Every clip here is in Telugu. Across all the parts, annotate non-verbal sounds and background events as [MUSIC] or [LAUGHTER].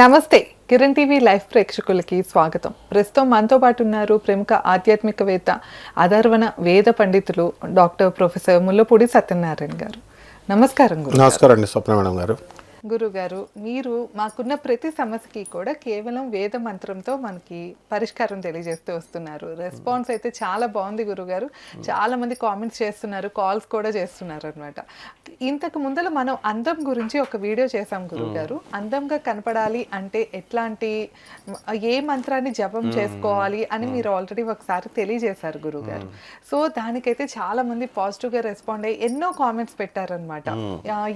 నమస్తే. కిరణ్ టీవీ లైవ్ ప్రేక్షకులకి స్వాగతం. ప్రస్తుతం మనతో పాటు ఉన్నారు ప్రముఖ ఆధ్యాత్మికవేత్త అధర్వణ వేద పండితులు డాక్టర్ ప్రొఫెసర్ ముల్లపూడి సత్యనారాయణ గారు. నమస్కారం గురు నమస్కారం అండి స్వప్న మేడం గారు. గురుగారు మీరు మాకున్న ప్రతి సమస్యకి కూడా కేవలం వేద మంత్రంతో మనకి పరిష్కారం తెలియజేస్తూ వస్తున్నారు. రెస్పాన్స్ అయితే చాలా బాగుంది గురుగారు. చాలా మంది కామెంట్స్ చేస్తున్నారు కాల్స్ కూడా చేస్తున్నారు అనమాట ఇంతకు ముందర మనం అందం గురించి ఒక వీడియో చేసాం గురుగారు. అందంగా కనపడాలి అంటే ఎట్లాంటి ఏ మంత్రాన్ని జపం చేసుకోవాలి అని మీరు ఆల్రెడీ ఒకసారి తెలియజేశారు గురుగారు. సో దానికైతే చాలా మంది పాజిటివ్గా రెస్పాండ్ అయ్యి ఎన్నో కామెంట్స్ పెట్టారనమాట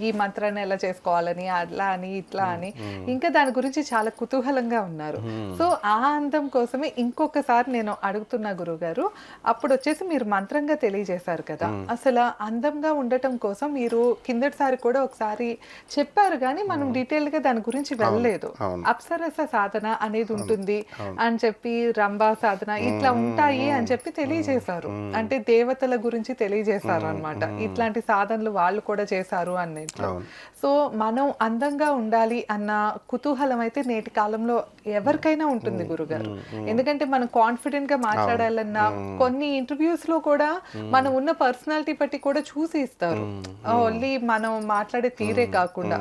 ఈ మంత్రాన్ని ఎలా చేసుకోవాలని అట్లా అని ఇట్లా అని. ఇంకా దాని గురించి చాలా కుతూహలంగా ఉన్నారు. సో ఆ అందం కోసమే ఇంకొకసారి నేను అడుగుతున్నా గురుగారు అప్పుడు వచ్చేసి మీరు మంత్రంగా తెలియజేశారు కదా. అసలు అందంగా ఉండటం కోసం మీరు కిందటిసారి కూడా ఒకసారి చెప్పారు కానీ మనం డీటెయిల్గా దాని గురించి వెళ్ళలేదు. అప్సరస సాధన అనేది ఉంటుంది అని చెప్పి రంభా సాధన ఇట్లా ఉంటాయి అని చెప్పి తెలియజేశారు. అంటే దేవతల గురించి తెలియజేశారు అన్నమాట ఇట్లాంటి సాధనలు వాళ్ళు కూడా చేశారు అన్నట్లు. సో మనం అందంగా ఉండాలి అన్న కుతూహలం అయితే నేటి కాలంలో ఎవరికైనా ఉంటుంది గురుగారు. ఎందుకంటే మనం కాన్ఫిడెంట్గా మాట్లాడాలన్నా కొన్ని ఇంటర్వ్యూస్లో కూడా మనం ఉన్న పర్సనాలిటీ బట్టి కూడా చూసి ఇస్తారు ఓన్లీ మనం మాట్లాడే తీరే కాకుండా.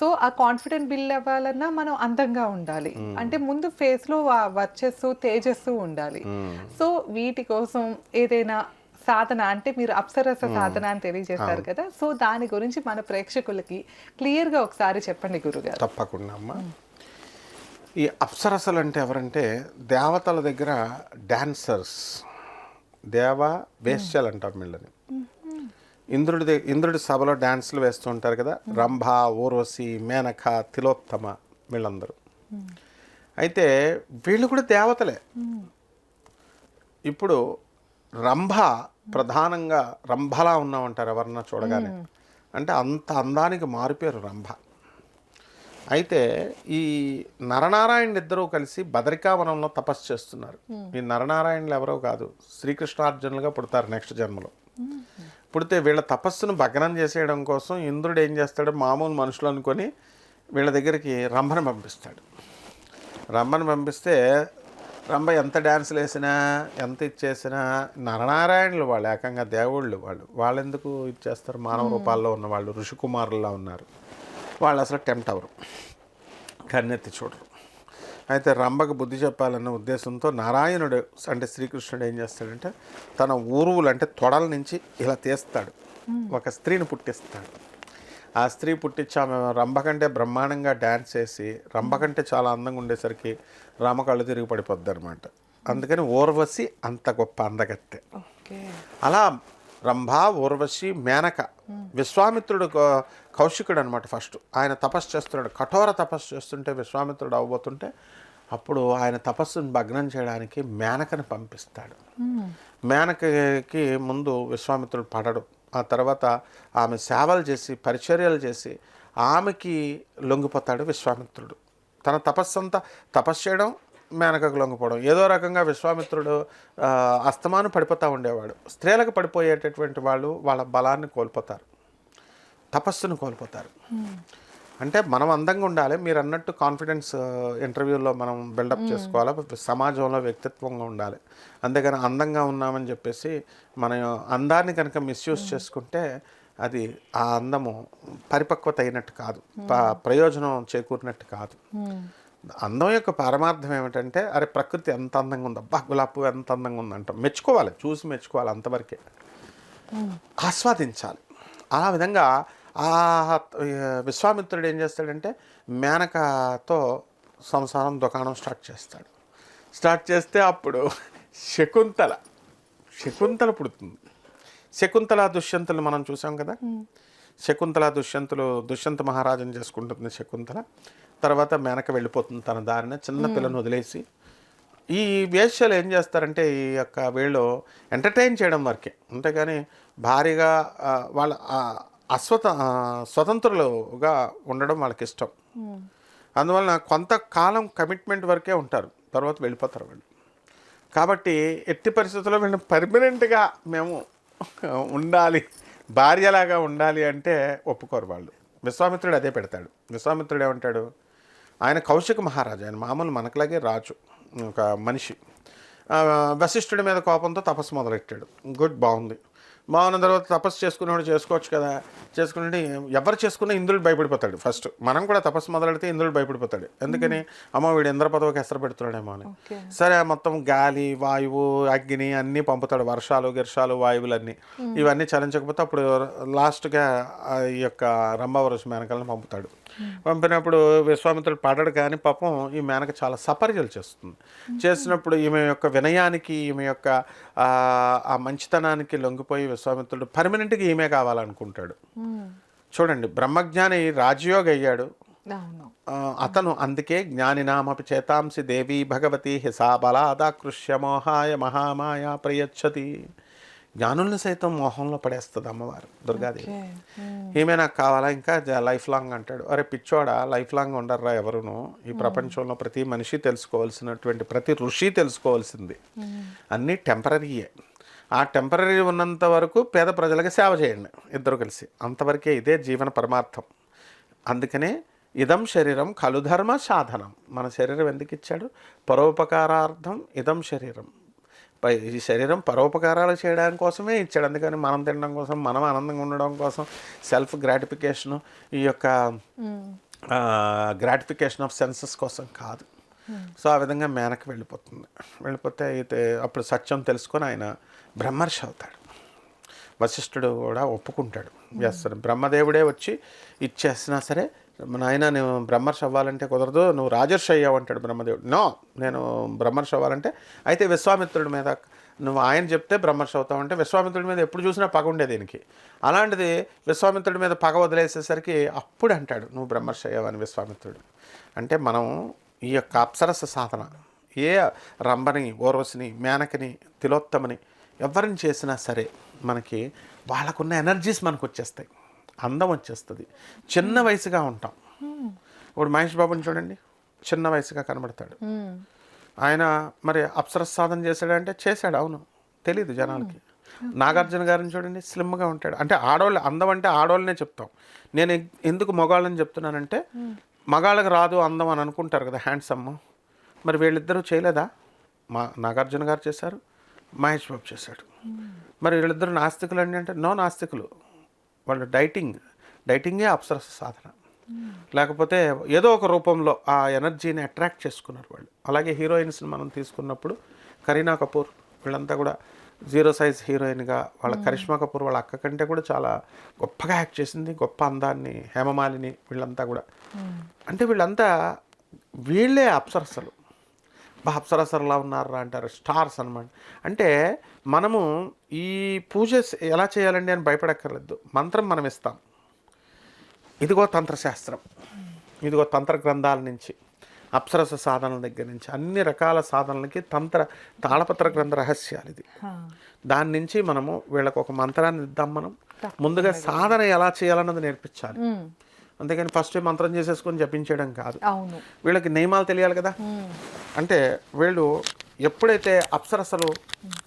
సో ఆ కాన్ఫిడెంట్ బిల్డ్ అవ్వాలన్నా మనం అందంగా ఉండాలి. అంటే ముందు ఫేస్లో వర్చస్సు తేజస్సు ఉండాలి. సో వీటి కోసం ఏదైనా సాధన అంటే మీరు అప్సరస సాధన అని తెలియజేశారు కదా. సో దాని గురించి మన ప్రేక్షకులకి క్లియర్గా ఒకసారి చెప్పండి గురుగారు. తప్పకుండా అమ్మా. ఈ అప్సరసలు అంటే ఎవరంటే దేవతల దగ్గర డాన్సర్స్. దేవ వేశ్యలు అంటారు వీళ్ళని. ఇంద్రుడి ఇంద్రుడి సభలో డాన్సులు వేస్తూ ఉంటారు కదా. రంభ ఊర్వశి మేనక తిలోత్తమ వీళ్ళందరూ. అయితే వీళ్ళు కూడా దేవతలే. ఇప్పుడు రంభ ప్రధానంగా రంభలా ఉన్నామంటారు ఎవరన్నా చూడగానే. అంటే అంత అందానికి మారిపోయారు రంభ. అయితే ఈ నరనారాయణ ఇద్దరూ కలిసి బదరికావనంలో తపస్సు చేస్తున్నారు. ఈ నరనారాయణులు ఎవరో కాదు శ్రీకృష్ణార్జునులుగా పుడతారు నెక్స్ట్ జన్మలో. పుడితే వీళ్ళ తపస్సును భగ్నం చేసేయడం కోసం ఇంద్రుడు ఏం చేస్తాడు మామూలు మనుషులు అనుకొని వీళ్ళ దగ్గరికి రంభను పంపిస్తాడు. రంభను పంపిస్తే రంభ ఎంత డ్యాన్సులు వేసినా ఎంత ఇచ్చేసినా నరనారాయణులు వాళ్ళు ఏకంగా దేవుళ్ళు వాళ్ళు. వాళ్ళు ఎందుకు ఇచ్చేస్తారు? మానవ రూపాల్లో ఉన్న వాళ్ళు ఋషికుమారులా ఉన్నారు. వాళ్ళు అసలు టెంప్ట్ అవరు కన్నెత్తి చూడరు. అయితే రంభకు బుద్ధి చెప్పాలన్న ఉద్దేశంతో నారాయణుడు అంటే శ్రీకృష్ణుడు ఏం చేస్తాడంటే తన ఊరువులు అంటే తొడల నుంచి ఇలా తీస్తాడు. ఒక స్త్రీని పుట్టిస్తాడు. ఆ స్త్రీ పుట్టించి ఆమె రంభ కంటే బ్రహ్మాండంగా డ్యాన్స్ చేసి రంభ కంటే చాలా అందంగా ఉండేసరికి రామ కళ్ళు తిరిగి పడిపోద్ది అనమాట అందుకని ఊర్వశి అంత గొప్ప అందగత్తె. అలా రంభ ఊర్వశి మేనక విశ్వామిత్రుడు కౌశికుడు అనమాట ఫస్ట్. ఆయన తపస్సు చేస్తున్నాడు. కఠోర తపస్సు చేస్తుంటే విశ్వామిత్రుడు అవ్వబోతుంటే అప్పుడు ఆయన తపస్సును భగ్నం చేయడానికి మేనకని పంపిస్తాడు. మేనకకి ముందు విశ్వామిత్రుడు పడడు. ఆ తర్వాత ఆమె సేవలు చేసి పరిచర్యలు చేసి ఆమెకి లొంగిపోతాడు విశ్వామిత్రుడు. తన తపస్సు అంతా తపస్సు చేయడం మేనకకు లొంగిపోవడం. ఏదో రకంగా విశ్వామిత్రుడు అస్తమానం పడిపోతూ ఉండేవాడు. స్త్రీలకు పడిపోయేటటువంటి వాళ్ళు వాళ్ళ బలాన్ని కోల్పోతారు. తపస్సును కోల్పోతారు. అంటే మనం అందంగా ఉండాలి. మీరు అన్నట్టు కాన్ఫిడెన్స్ ఇంటర్వ్యూలో మనం బిల్డప్ చేసుకోవాలి. సమాజంలో వ్యక్తిత్వంగా ఉండాలి. అంతేగాని అందంగా ఉన్నామని చెప్పేసి మనం అందాన్ని కనుక మిస్యూజ్ చేసుకుంటే అది ఆ అందము పరిపక్వత అయినట్టు కాదు. ప్రయోజనం చేకూరినట్టు కాదు. అందం యొక్క పరమార్థం ఏమిటంటే అరే ప్రకృతి ఎంత అందంగా ఉంది అబ్బా గులాబీ పువ్వు ఎంత అందంగా ఉందంటాం. మెచ్చుకోవాలి చూసి మెచ్చుకోవాలి అంతవరకే. ఆస్వాదించాలి. ఆ విధంగా ఆ విశ్వామిత్రుడు ఏం చేస్తాడంటే మేనకతో సంసారం దుకాణం స్టార్ట్ చేస్తాడు. స్టార్ట్ చేస్తే అప్పుడు శకుంతల శకుంతల పుడుతుంది. శకుంతల దుష్యంతులు మనం చూసాం కదా? శకుంతల దుష్యంతులు దుష్యంత మహారాజుని చేసుకుంటుంది శకుంతల. తర్వాత మేనక వెళ్ళిపోతుంది తన దారిన చిన్న పిల్లను వదిలేసి. ఈ వేశ్యలు ఏం చేస్తారంటే ఈ యొక్క వీళ్ళు ఎంటర్టైన్ చేయడం వరకే. అంతేగాని భారీగా వాళ్ళ అస్వత స్వతంత్రులుగా ఉండడం వాళ్ళకి ఇష్టం అందువలన కొంతకాలం కమిట్మెంట్ వరకే ఉంటారు. తర్వాత వెళ్ళిపోతారు వాళ్ళు. కాబట్టి ఎట్టి పరిస్థితుల్లో వీళ్ళని పర్మనెంట్గా మేము ఉండాలి భార్యలాగా ఉండాలి అంటే ఒప్పుకోరు వాళ్ళు. విశ్వామిత్రుడు అదే పెడతాడు. విశ్వామిత్రుడు ఏమంటాడు? ఆయన కౌశిక మహారాజు. ఆయన మామూలు మనకులాగే రాజు. ఒక మనిషి. వశిష్ఠుడి మీద కోపంతో తపస్సు మొదలెట్టాడు. గుడ్ బాగుంది. బాగున్న తర్వాత తపస్సు చేసుకునేవాడు చేసుకోవచ్చు కదా. చేసుకుంటే ఎవరు చేసుకున్నా ఇంద్రుడు భయపడిపోతాడు ఫస్ట్. మనం కూడా తపస్సు మొదలెడితే ఇంద్రుడు భయపడిపోతాడు. ఎందుకని? అమ్మ వీడు ఇంద్ర పదవికి ఎసరు పెడుతున్నాడేమో అని. సరే మొత్తం గాలి వాయువు అగ్ని అన్నీ పంపుతాడు. వర్షాలు గిర్షాలు వాయువులన్నీ. ఇవన్నీ చలించకపోతే అప్పుడు లాస్ట్గా ఈ యొక్క రంభావరసు మేనకలను పంపుతాడు. పంపినప్పుడు విశ్వామిత్రుడు పడడు కానీ పాపం ఈ మేనక చాలా సపర్యలు చేస్తుంది. చేసినప్పుడు ఈమె యొక్క వినయానికి ఈమె యొక్క ఆ, మంచితనానికి లొంగిపోయి విశ్వామిత్రుడు పర్మనెంట్గా ఈమె కావాలనుకుంటాడు. చూడండి బ్రహ్మజ్ఞాని రాజయోగి అయ్యాడు. అతను అందుకే జ్ఞానినామపి చేతాంసి దేవీ భగవతి హిసా బలాదాకృష్య మోహాయ మహామాయ ప్రయచ్చతి. జ్ఞానుల్ని సైతం మోహంలో పడేస్తుంది అమ్మవారు దుర్గాదేవి. ఈమె నాకు కావాలా? ఇంకా లైఫ్ లాంగ్ అంటాడు. అరే పిచ్చోడా లైఫ్ లాంగ్ ఉండర్రా ఎవరును? ఈ ప్రపంచంలో ప్రతి మనిషి తెలుసుకోవాల్సినటువంటి ప్రతి ఋషి తెలుసుకోవాల్సింది. అన్నీ టెంపరీయే ఆ టెంపరీ ఉన్నంత వరకు పేద ప్రజలకు సేవ చేయండి ఇద్దరు కలిసి. అంతవరకే ఇదే జీవన పరమార్థం. అందుకనే ఇదం శరీరం ఖలు ధర్మ సాధనం. మన శరీరం ఎందుకు ఇచ్చాడు? పరోపకారార్థం ఇదం శరీరం. ఈ శరీరం పరోపకారాలు చేయడం కోసమే ఇచ్చాడు. అందుకని మనం తినడం కోసం మనం ఆనందంగా ఉండడం కోసం సెల్ఫ్ గ్రాటిఫికేషను ఈ యొక్క. గ్రాటిఫికేషన్ ఆఫ్ సెన్సెస్ కోసం కాదు. సో ఆ విధంగా మేనకు వెళ్ళిపోతుంది. వెళ్ళిపోతే అయితే అప్పుడు సత్యం తెలుసుకొని ఆయన బ్రహ్మర్షి అవుతాడు. వశిష్ఠుడు కూడా ఒప్పుకుంటాడు. చేస్తాడు బ్రహ్మదేవుడే వచ్చి ఇచ్చేసినా సరే నాయన నేను బ్రహ్మర్షి అవ్వాలంటే కుదరదు నువ్వు రాజర్షి అయ్యావు అంటాడు బ్రహ్మదేవుడు. నో నేను బ్రహ్మర్షి అవ్వాలంటే అయితే విశ్వామిత్రుడి మీద నువ్వు ఆయన చెప్తే బ్రహ్మర్షి అవుతావు అంటే విశ్వామిత్రుడి మీద ఎప్పుడు చూసినా పగ ఉండే దీనికి. అలాంటిది విశ్వామిత్రుడి మీద పగ వదిలేసేసరికి అప్పుడు అంటాడు నువ్వు బ్రహ్మర్షి అయ్యావని విశ్వామిత్రుడు. అంటే మనం ఈ యొక్క అప్సరస సాధన ఏ రంభని ఓర్వశిని మేనకని తిలోత్తమని ఎవరిని చేసినా సరే మనకి వాళ్ళకున్న ఎనర్జీస్ మనకు వచ్చేస్తాయి. అందం వచ్చేస్తుంది. చిన్న వయసుగా ఉంటాం. ఇప్పుడు మహేష్ బాబుని చూడండి. చిన్న వయసుగా కనబడతాడు. ఆయన మరి అప్సరస సాధన చేశాడంటే చేశాడు అవును. తెలీదు జనాలకి. నాగార్జున గారిని చూడండి స్లిమ్గా ఉంటాడు. అంటే ఆడవాళ్ళు అందం అంటే ఆడవాళ్ళనే చెప్తాం. నేను ఎందుకు మగవాళ్ళని చెప్తున్నానంటే మగాళ్ళకి రాదు అందం అని అనుకుంటారు కదా హ్యాండ్సమ్. మరి వీళ్ళిద్దరూ చేయలేదా? మా నాగార్జున గారు చేశారు మహేష్ బాబు చేశాడు. మరి వీళ్ళిద్దరు నాస్తికులు అండి అంటే నో నాస్తికులు. వాళ్ళు డైటింగ్ డైటింగే అప్సరస సాధన. లేకపోతే ఏదో ఒక రూపంలో ఆ ఎనర్జీని అట్రాక్ట్ చేసుకున్నారు వాళ్ళు. అలాగే హీరోయిన్స్ని మనం తీసుకున్నప్పుడు కరీనా కపూర్ వీళ్ళంతా కూడా జీరో సైజ్ హీరోయిన్గా వాళ్ళ కరిష్మా కపూర్ వాళ్ళ అక్క కంటే కూడా చాలా గొప్పగా యాక్ట్ చేసింది గొప్ప అందాన్ని హేమమాలిని వీళ్ళంతా కూడా. అంటే వీళ్ళంతా వీళ్ళే అప్సరసలు. అప్సరసరలా ఉన్నారా అంటారు. స్టార్స్ అన్నమాట. అంటే మనము ఈ పూజ ఎలా చేయాలండి అని భయపడక్కర్లేదు. మంత్రం మనం ఇస్తాం. ఇదిగో తంత్రశాస్త్రం. ఇదిగో తంత్ర గ్రంథాల నుంచి అప్సరస సాధనల దగ్గర నుంచి అన్ని రకాల సాధనలకి తంత్ర తాళపత్ర గ్రంథ రహస్యాలు ఇది. దాని నుంచి మనము వీళ్ళకి ఒక మంత్రాన్ని ఇద్దాం మనం. ముందుగా సాధన ఎలా చేయాలన్నది నేర్పించాలి. మ్మ్. అంతేగాని ఫస్ట్ మంత్రం చేసేసుకొని జపించడం కాదు. వీళ్ళకి నియమాలు తెలియాలి కదా. అంటే వీళ్ళు ఎప్పుడైతే అప్సరసలు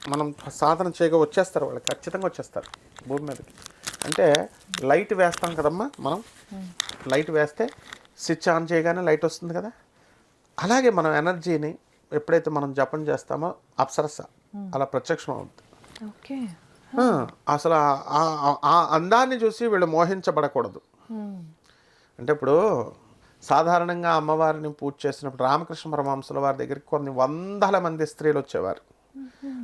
మనం సాధన చేయగా వచ్చేస్తారు వాళ్ళు ఖచ్చితంగా వచ్చేస్తారు భూమి మీదకి. అంటే లైట్ వేస్తాం కదమ్మా మనం? లైట్ వేస్తే స్విచ్ ఆన్ చేయగానే లైట్ వస్తుంది కదా? అలాగే మనం ఎనర్జీని ఎప్పుడైతే మనం జపం చేస్తామో అప్సరస అలా ప్రత్యక్షం అవుతుంది అసలు ఆ- అందాన్ని చూసి వీళ్ళు మోహించబడకూడదు. అంటే ఇప్పుడు సాధారణంగా అమ్మవారిని పూజ చేసినప్పుడు రామకృష్ణ పరమహంసుల వారి దగ్గరికి కొన్ని వందల మంది స్త్రీలు వచ్చేవారు.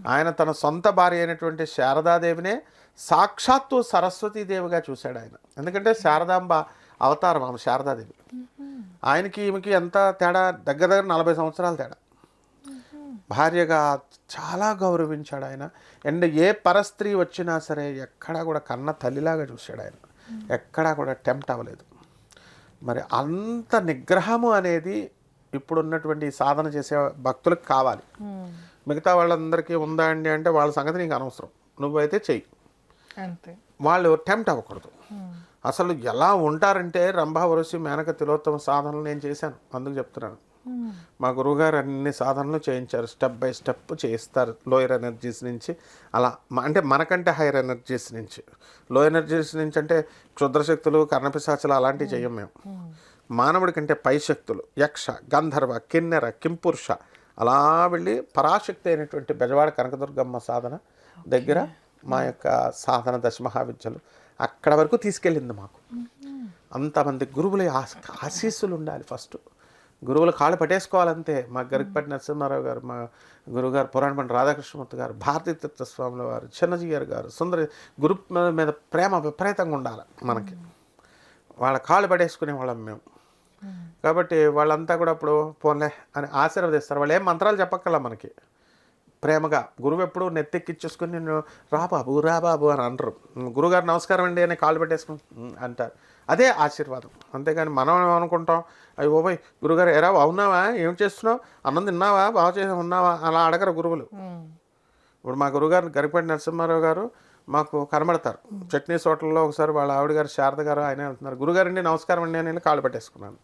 ఆయన తన సొంత భార్య అయినటువంటి శారదాదేవినే సాక్షాత్తు సరస్వతీదేవిగా చూశాడు ఆయన. ఎందుకంటే శారదాంబ అవతారం ఆమె శారదాదేవి. ఆయనకి ఈమెకి ఎంత తేడా? దగ్గర దగ్గర నలభై సంవత్సరాల తేడా. భార్యగా చాలా గౌరవించాడు ఆయన. అండ్ ఏ పరస్త్రీ వచ్చినా సరే ఎక్కడా కూడా కన్న తల్లిలాగా చూశాడు ఆయన. ఎక్కడా కూడా టెంప్ట్ అవ్వలేదు. మరి అంత నిగ్రహము అనేది ఇప్పుడున్నటువంటి సాధన చేసే భక్తులకు కావాలి మ్మ్. మిగతా వాళ్ళందరికీ ఉందా అండి అంటే వాళ్ళ సంగతి నీకు అనవసరం నువ్వైతే చెయ్యి వాళ్ళు టెంప్ట్ అవ్వకూడదు మ్మ్. అసలు ఎలా ఉంటారంటే రంభా వరసి మేనక తిలోత్తమ సాధనలు నేను చేశాను అందుకు చెప్తున్నాను. మా గురువుగారు అన్ని సాధనలు చేయించారు. స్టెప్ బై స్టెప్ చేయిస్తారు. లోయర్ ఎనర్జీస్ నుంచి అలా అంటే మనకంటే హైయర్ ఎనర్జీస్ నుంచి. లో ఎనర్జీస్ నుంచి అంటే క్షుద్రశక్తులు కర్ణపిశాచులు అలాంటివి చెయ్యం మేము. మానవుడి కంటే పై శక్తులు యక్ష గంధర్వ కిన్నెర కింపురుష అలా వెళ్ళి పరాశక్తి అయినటువంటి బెజవాడ కనకదుర్గమ్మ సాధన దగ్గర మా యొక్క సాధన దశమహావిద్యలు అక్కడ వరకు తీసుకెళ్ళింది మాకు. అంతమంది గురువుల ఆశ ఆశీస్సులు ఉండాలి ఫస్ట్. గురువుల కాళ్ళు పట్టేసుకోవాలంతే. మా గరికపట్టి నరసింహారావు గారు మా గురువుగారు పురాణపండి రాధాకృష్ణమూర్తి గారు భారతీ తీర్థ స్వాముల వారు చిన్నజీయర్ గారు సుందర గురు మీద ప్రేమ విపరీతంగా ఉండాలి మనకి. వాళ్ళ కాళ్ళు పడేసుకునే వాళ్ళం మేము. కాబట్టి వాళ్ళంతా కూడా అప్పుడు పోన్లే అని ఆశీర్వదిస్తారు. వాళ్ళు ఏం మంత్రాలు చెప్పక్కల మనకి. ప్రేమగా గురువు ఎప్పుడు నెత్తెక్కిచ్చేసుకుని నేను రా బాబు రా బాబు అని అంటారు. గురుగారు నమస్కారం అండి అని కాళ్ళు పెట్టేసుకుని అంటారు. అదే ఆశీర్వాదం. అంతేగాని మనం ఏమనుకుంటాం? అయ్యో బాయ్ గురుగారు ఎరా అవునావా ఏం చేస్తున్నావు? అన్నం తిన్నావా? బాగా చేసి ఉన్నావా? అలా అడగరు గురువులు. ఇప్పుడు మా గురుగారు గరిపేటి నరసింహారావు గారు మాకు కనబడతారు. చట్నీస్ హోటల్లో ఒకసారి వాళ్ళ ఆవిడ గారు శారద గారు ఆయన అంటున్నారు. గురుగారండి నమస్కారం అండి అని వెళ్ళి కాళ్ళు పెట్టేసుకున్నాను.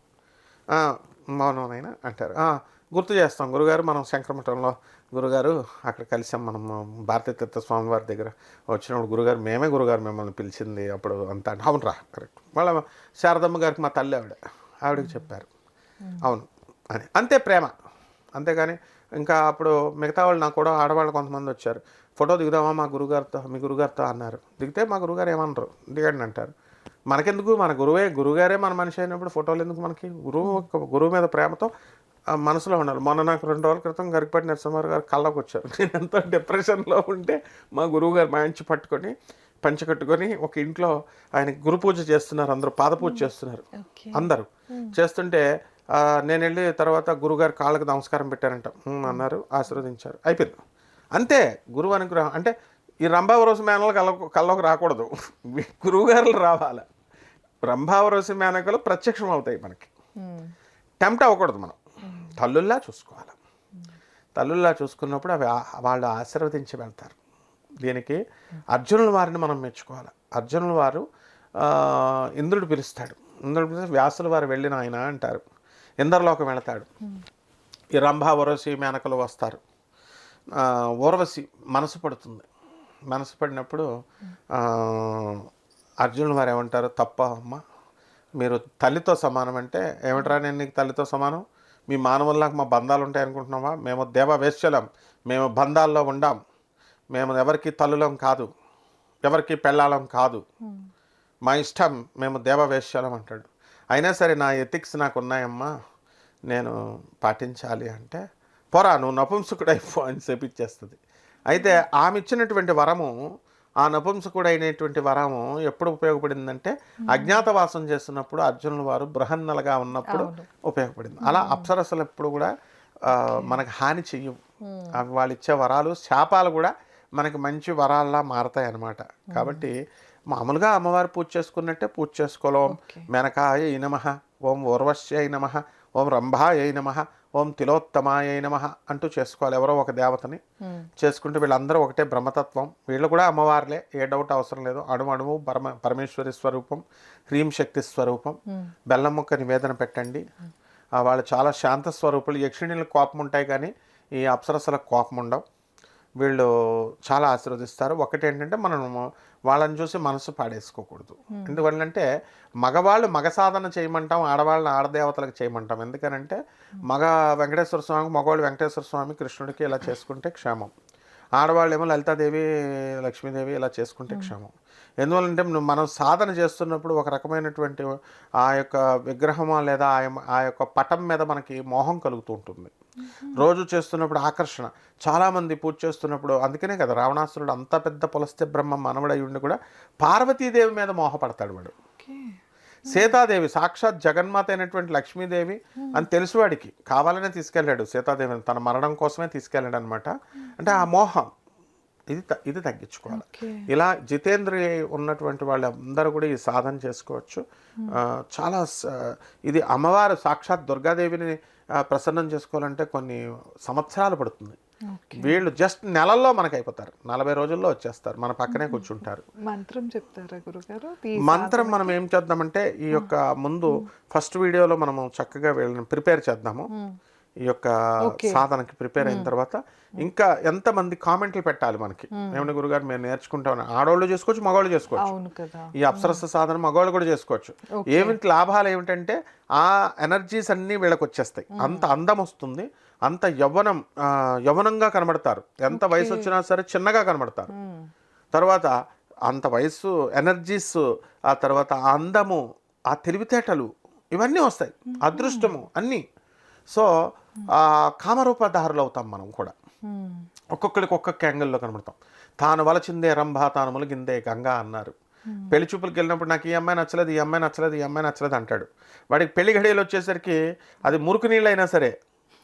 "ఆ, మౌనం అయినా అంటారు. "ఆ, గుర్తు చేస్తాం గురుగారు మనం శంకరమఠంలో గురుగారు అక్కడ కలిసాం మనం భారతీయ తీర్థ స్వామి వారి దగ్గర. వచ్చినప్పుడు గురుగారు మేమే గురుగారు మిమ్మల్ని పిలిచింది అప్పుడు అంత అవును రా కరెక్ట్ మళ్ళీ శారదమ్మ గారికి మా తల్లి ఆవిడ ఆవిడకి చెప్పారు. అవును అని. అంతే ప్రేమ. అంతేగాని ఇంకా అప్పుడు మిగతా వాళ్ళు నాకు కూడా ఆడవాళ్ళు కొంతమంది వచ్చారు. ఫోటో దిగుదామా మా గురుగారితో మీ గురుగారితో? అన్నారు. దిగితే మా గురుగారు ఏమనరు. దిగండి అంటారు. మనకెందుకు? మన గురువే గురుగారే మన మనిషి అయినప్పుడు ఫోటోలు ఎందుకు మనకి? గురువు గురువు మీద ప్రేమతో మనసులో ఉండాలి. మొన్న నాకు రెండు రోజుల క్రితం గరికపాటి నరసింహారావు గారు కళ్ళకు వచ్చారు నేను ఎంతో డిప్రెషన్లో ఉంటే మా గురువు గారు మంచి పట్టుకొని పంచ కట్టుకొని ఒక ఇంట్లో ఆయన గురు పూజ చేస్తున్నారు. అందరూ పాద పూజ చేస్తున్నారు. అందరూ చేస్తుంటే నేను వెళ్ళి తర్వాత గురుగారు కాళ్ళకి నమస్కారం పెట్టారంట. అన్నారు ఆశీర్వదించారు. అయిపోయింది. అంతే గురువు అనుగ్రహం. అంటే ఈ రంభావరోసి మేనలు కళ్ళ కళ్ళకు రాకూడదు. [LAUGHS] గురువుగారులు రావాలి. రంభావరోసి మేనకలు ప్రత్యక్షం అవుతాయి మనకి. టెంప్ట్ అవ్వకూడదు మనం. తల్లుల్లా చూసుకోవాలి. తల్లుల్లా చూసుకున్నప్పుడు అవి వాళ్ళు ఆశీర్వదించి వెళ్తారు. దీనికి అర్జునుల వారిని మనం మెచ్చుకోవాలి. అర్జునుల వారు ఇంద్రుడు పిలుస్తాడు. ఇంద్రుడు పిలిస్తే వ్యాసుల వారు వెళ్ళిన ఆయన అంటారు. ఇంద్రలోకం వెళతాడు. ఈ రంభ వరసి మేనకలు వస్తారు. ఊర్వశి మనసు పడుతుంది. మనసు పడినప్పుడు ఆ, అర్జునుల వారు ఏమంటారు? తప్ప అమ్మ మీరు తల్లితో సమానం అంటే ఏమంటారా నేను నీకు తల్లితో సమానం? మీ మానవుల్లాగా మా బంధాలు ఉంటాయి అనుకుంటున్నావా? మేము దేవ వేశ్యలం మేము బంధాల్లో ఉండాం. మేము ఎవరికి తల్లులం కాదు. ఎవరికి పెళ్ళాలం కాదు. మా ఇష్టం మేము దేవ వేశ్యలం అంటాడు. అయినా సరే నా ఎథిక్స్ నాకు ఉన్నాయమ్మా నేను పాటించాలి అంటే పోరా నువ్వు నపుంసకుడైపో అని చెప్పించేస్తుంది అయితే ఆమె ఇచ్చినటువంటి వరము ఆ నపుంసకుడైనటువంటి వరము ఎప్పుడు ఉపయోగపడిందంటే అజ్ఞాతవాసం చేస్తున్నప్పుడు అర్జునుల వారు బృహన్నలుగా ఉన్నప్పుడు ఉపయోగపడింది. అలా అప్సరసలు ఎప్పుడు కూడా మనకు హాని చెయ్యవు. అవి వాళ్ళు ఇచ్చే వరాలు శాపాలు కూడా మనకి మంచి వరాల్లా మారతాయి అన్నమాట. కాబట్టి మామూలుగా అమ్మవారు పూజ చేసుకున్నట్టే పూజ చేసుకోలేం. మెనకాయ నమ ఓం ఊర్వశ్యై నమ ఓం రంభాయ నమ ఓం తిలోత్తమాయ నమ అంటూ చేసుకోవాలి ఎవరో ఒక దేవతని. చేసుకుంటూ వీళ్ళందరూ ఒకటే బ్రహ్మతత్వం. వీళ్ళు కూడా అమ్మవార్లే ఏ డౌట్ అవసరం లేదు. అణువు అణువు పరమ పరమేశ్వరి స్వరూపం హ్రీం శక్తి స్వరూపం. బెల్లం ముక్క నివేదన పెట్టండి. ఆ, వాళ్ళు చాలా శాంత స్వరూపులు. యక్షిణీలకు కోపం ఉంటాయి కానీ ఈ అప్సరసలకు కోపం ఉండవు. వీళ్ళు చాలా ఆశీర్వదిస్తారు. ఒకటి ఏంటంటే మనం వాళ్ళని చూసి మనసు పాడేసుకోకూడదు. ఎందువల్లంటే మగవాళ్ళు మగ సాధన చేయమంటాం ఆడవాళ్ళని ఆడదేవతలకు చేయమంటాం. ఎందుకనంటే మగ వెంకటేశ్వర స్వామి మగవాళ్ళు వెంకటేశ్వర స్వామి కృష్ణుడికి ఇలా చేసుకుంటే క్షేమం. ఆడవాళ్ళు ఏమో లలితాదేవి లక్ష్మీదేవి ఇలా చేసుకుంటే క్షేమం. ఎందువల్లంటే మనం సాధన చేస్తున్నప్పుడు ఒక రకమైనటువంటి ఆ యొక్క విగ్రహం లేదా ఆ యొక్క పటం మీద మనకి మోహం కలుగుతూ ఉంటుంది. రోజు చేస్తున్నప్పుడు ఆకర్షణ. చాలామంది పూజ చేస్తున్నప్పుడు అందుకనే కదా రావణాసురుడు అంత పెద్ద పులస్త్య బ్రహ్మ మనవడై ఉండి కూడా పార్వతీదేవి మీద మోహపడతాడు వాడు. సీతాదేవి సాక్షాత్ జగన్మాత అయినటువంటి లక్ష్మీదేవి అని తెలుసు వాడికి. కావాలనే తీసుకెళ్ళాడు సీతాదేవిని. తన మరణం కోసమే తీసుకెళ్ళాడు అనమాట అంటే ఆ మోహం ఇది ఇది తగ్గించుకోవాలి. ఇలా జితేంద్రియ ఉన్నటువంటి వాళ్ళందరూ కూడా ఈ సాధన చేసుకోవచ్చు. చాలా ఇది అమ్మవారు సాక్షాత్ దుర్గాదేవిని ప్రసన్నం చేసుకోవాలంటే కొన్ని సంవత్సరాలు పడుతుంది. వీళ్ళు జస్ట్ నెలల్లో మనకు అయిపోతారు నలభై రోజుల్లో వచ్చేస్తారు. మన పక్కనే కూర్చుంటారు. మంత్రం చెప్తారా గురుగారు? మంత్రం మనం ఏం చేద్దామంటే ఈ యొక్క ముందు ఫస్ట్ వీడియోలో మనము చక్కగా వీళ్ళని ప్రిపేర్ చేద్దాము. ఈ యొక్క సాధనకి ప్రిపేర్ అయిన తర్వాత ఇంకా ఎంతమంది కామెంట్లు పెట్టాలి మనకి? ఏమన్నా గురుగారు మేము నేర్చుకుంటామని. ఆడవాళ్ళు చేసుకోవచ్చు మగవాళ్ళు చేసుకోవచ్చు. ఈ అప్సరస సాధన మగవాళ్ళు కూడా చేసుకోవచ్చు. ఏమిటి లాభాలు ఏమిటంటే ఆ ఎనర్జీస్ అన్నీ వీళ్ళకి వచ్చేస్తాయి. అంత అందం వస్తుంది అంత యవ్వనం యవ్వనంగా కనబడతారు. ఎంత వయసు వచ్చినా సరే చిన్నగా కనబడతారు. తర్వాత అంత వయస్సు ఎనర్జీస్ ఆ తర్వాత ఆ అందము ఆ తెలివితేటలు ఇవన్నీ వస్తాయి. అదృష్టము అన్నీ. సో ఆ కామరూపధారులు అవుతాం మనం కూడా. ఒక్కొక్కడికి ఒక్కొక్క యాంగిల్లో కనబడతాం. తాను వలచిందే రంభ తాను ములిగిందే గంగా అన్నారు. పెళ్ళి చూపులకు వెళ్ళినప్పుడు నాకు ఈ అమ్మాయి నచ్చలేదు ఈ అమ్మాయి నచ్చలేదు ఈ అమ్మాయి నచ్చలేదు అంటాడు. వాడికి పెళ్ళి ఘడియలు వచ్చేసరికి అది మురుకు నీళ్ళైనా సరే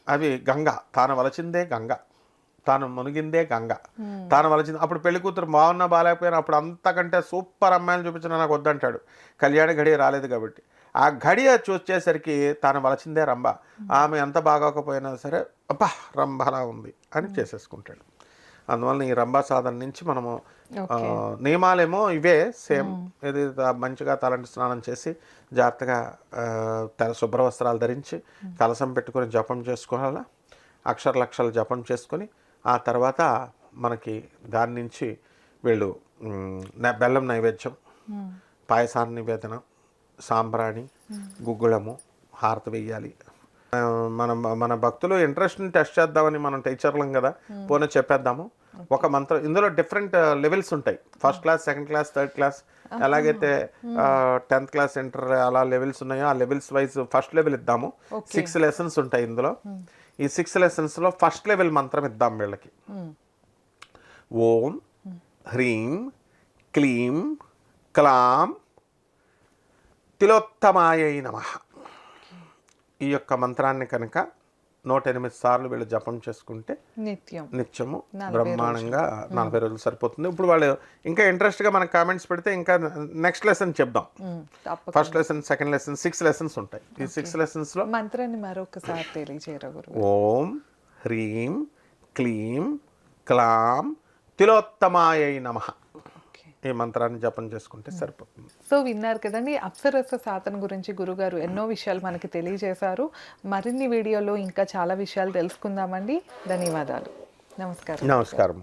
అవి గంగ. తాను వలచిందే గంగ. తాను మునిగిందే గంగ. తాను వలచింది అప్పుడు పెళ్ళి కూతురు బాగున్నా బాగాలేకపోయినా అప్పుడు అంతకంటే సూపర్ అమ్మాయిని చూపించిన నాకు వద్దంటాడు. కళ్యాణ ఘడియ రాలేదు కాబట్టి. ఆ గడియ చూసేసరికి తాను వలచిందే రంభ. ఆమె ఎంత బాగోకపోయినా సరే అబ్బా రంభలా ఉంది అని చేసేసుకుంటాడు. అందువల్ల ఈ రంభా సాధన నుంచి మనము నియమాలేమో ఇవే సేమ్. ఇది మంచిగా తలంటి స్నానం చేసి జాగ్రత్తగా ఆ, తెల్ల శుభ్ర వస్త్రాలు ధరించి కలసం పెట్టుకొని జపం చేసుకోవాలా? అక్షర లక్షలు జపం చేసుకొని ఆ తర్వాత మనకి దాని నుంచి వీళ్ళు బెల్లం నైవేద్యం పాయసాన్ని నివేదన సాంబ్రాణి గుగ్గుళము హారతి వేయాలి మన మన భక్తులు ఇంట్రెస్ట్ని టెస్ట్ చేద్దామని మనం టీచర్లం కదా పోనీ చెప్పేద్దాము. ఒక మంత్రం ఇందులో డిఫరెంట్ లెవెల్స్ ఉంటాయి. First class second class third class ఎలాగైతే టెన్త్ క్లాస్ ఇంటర్ అలా లెవెల్స్ ఉన్నాయో ఆ లెవెల్స్ వైజ్ ఫస్ట్ లెవెల్ ఇద్దాము. సిక్స్ లెసన్స్ ఉంటాయి ఇందులో. ఈ సిక్స్ లెసన్స్లో ఫస్ట్ లెవెల్ మంత్రం ఇద్దాం వీళ్ళకి. మ్మ్. ఓం హ్రీం క్లీం క్లాం తిలోత్తమాయై నమ. ఈ యొక్క మంత్రాన్ని కనుక నూట ఎనిమిది సార్లు వీళ్ళు జపం చేసుకుంటే నిత్యం. నిత్యము బ్రహ్మాండంగా నలభై రోజులు సరిపోతుంది. ఇప్పుడు వాళ్ళు ఇంకా ఇంట్రెస్ట్గా మనకు కామెంట్స్ పెడితే ఇంకా నెక్స్ట్ లెసన్ చెప్దాం. First lesson second lesson six lessons ఉంటాయి. ఈ సిక్స్ లెసన్స్లో మంత్రాన్ని మరొకసారి తెలియజేయరా ఓం హ్రీం క్లీం క్లాం తిలోత్తమాయై నమ. ఈ మంత్రాన్ని జపం చేసుకుంటే సరిపోతుంది. సో విన్నారు కదండి అప్సరస సాధన గురించి గురుగారు ఎన్నో విషయాలు మనకి తెలియజేశారు. మరిన్ని వీడియోలో ఇంకా చాలా విషయాలు తెలుసుకుందామండి. ధన్యవాదాలు. నమస్కారం. నమస్కారం.